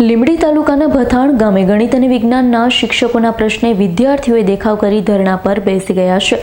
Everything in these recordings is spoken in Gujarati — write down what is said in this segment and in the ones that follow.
લીંબડી તાલુકાના ભથાણ ગામે ગણિત અને વિજ્ઞાનના શિક્ષકોના પ્રશ્ને વિદ્યાર્થીઓએ દેખાવ કરી ધરણા પર બેસી ગયા છે.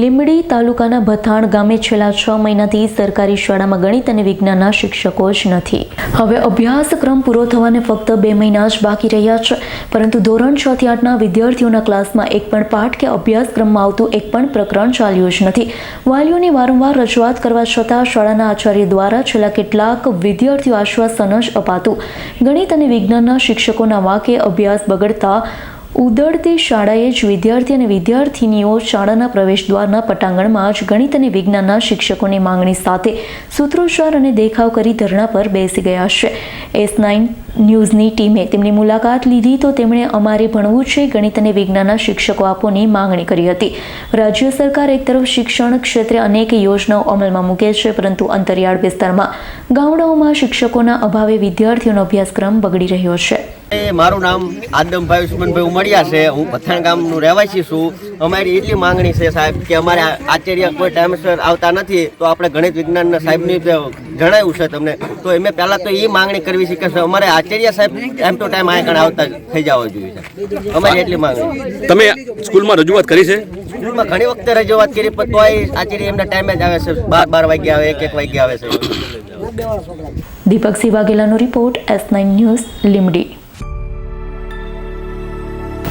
લીંબડી તાલુકાના ભથાણ ગામે છેલ્લા છ મહિનાથી સરકારી શાળામાં ગણિત અને વિજ્ઞાનના શિક્ષકો જ નથી. હવે અભ્યાસક્રમ પૂરો થવાને ફક્ત બે મહિના જ બાકી રહ્યા છે, પરંતુ ધોરણ છ થી આઠના વિદ્યાર્થીઓના ક્લાસમાં એક પણ પાઠ કે અભ્યાસક્રમમાં આવતું એક પણ પ્રકરણ ચાલ્યું જ નથી. વાલીઓની વારંવાર રજૂઆત કરવા છતાં શાળાના આચાર્ય દ્વારા છેલ્લા કેટલાક વિદ્યાર્થીઓ આશ્વાસન જ અપાતું. ગણિત અને વિજ્ઞાનના શિક્ષકોના વાકે અભ્યાસ બગડતા ઉદડતી શાળાએ જ વિદ્યાર્થી અને વિદ્યાર્થિનીઓ શાળાના પ્રવેશદ્વારના પટાંગણમાં જ ગણિત અને વિજ્ઞાનના શિક્ષકોની માંગણી સાથે સૂત્રોચ્ચાર અને દેખાવ કરી ધરણા પર બેસી ગયા છે. એસ નાઇન ન્યૂઝની ટીમે તેમની મુલાકાત લીધી તો તેમણે અમારે ભણવું છે, ગણિત અને વિજ્ઞાનના શિક્ષકો આપવાની માંગણી કરી હતી. રાજ્ય સરકાર એક તરફ શિક્ષણ ક્ષેત્રે અનેક યોજનાઓ અમલમાં મૂકે છે, પરંતુ અંતરિયાળ વિસ્તારમાં ગામડાઓમાં શિક્ષકોના અભાવે વિદ્યાર્થીઓનો અભ્યાસક્રમ બગડી રહ્યો છે. મારું નામ આદમભાઈ ઉસ્માનભાઈ ઉમડિયા છે. હું પથાણ ગામનું રહેવાસી છું. અમારી એટલી માંગણી છે સાહેબ કે અમારે આચાર્ય કોઈ ટાઈમસર આવતા નથી તો આપણે ગણિત વિજ્ઞાનના સાહેબની જણાવ્યું છે તમને તો એમે પહેલાં તો એ માંગણી કરવી છે કે અમારે આચાર્ય સાહેબ ટાઈમ ટુ ટાઈમ આગળ આવતા થઈ જવા જોઈએ છે. અમારી એટલી માંગણી તમે સ્કૂલમાં રજૂઆત કરી છે? સ્કૂલમાં ઘણી વખતે રજૂઆત કરી પણ તોય આચાર્ય એમના ટાઈમે જ આવે છે. બાર બાર વાગ્યે આવે એક એક વાગ્યે આવે છે. Deepak Singh વાઘેલાનો report S nine news Limdi.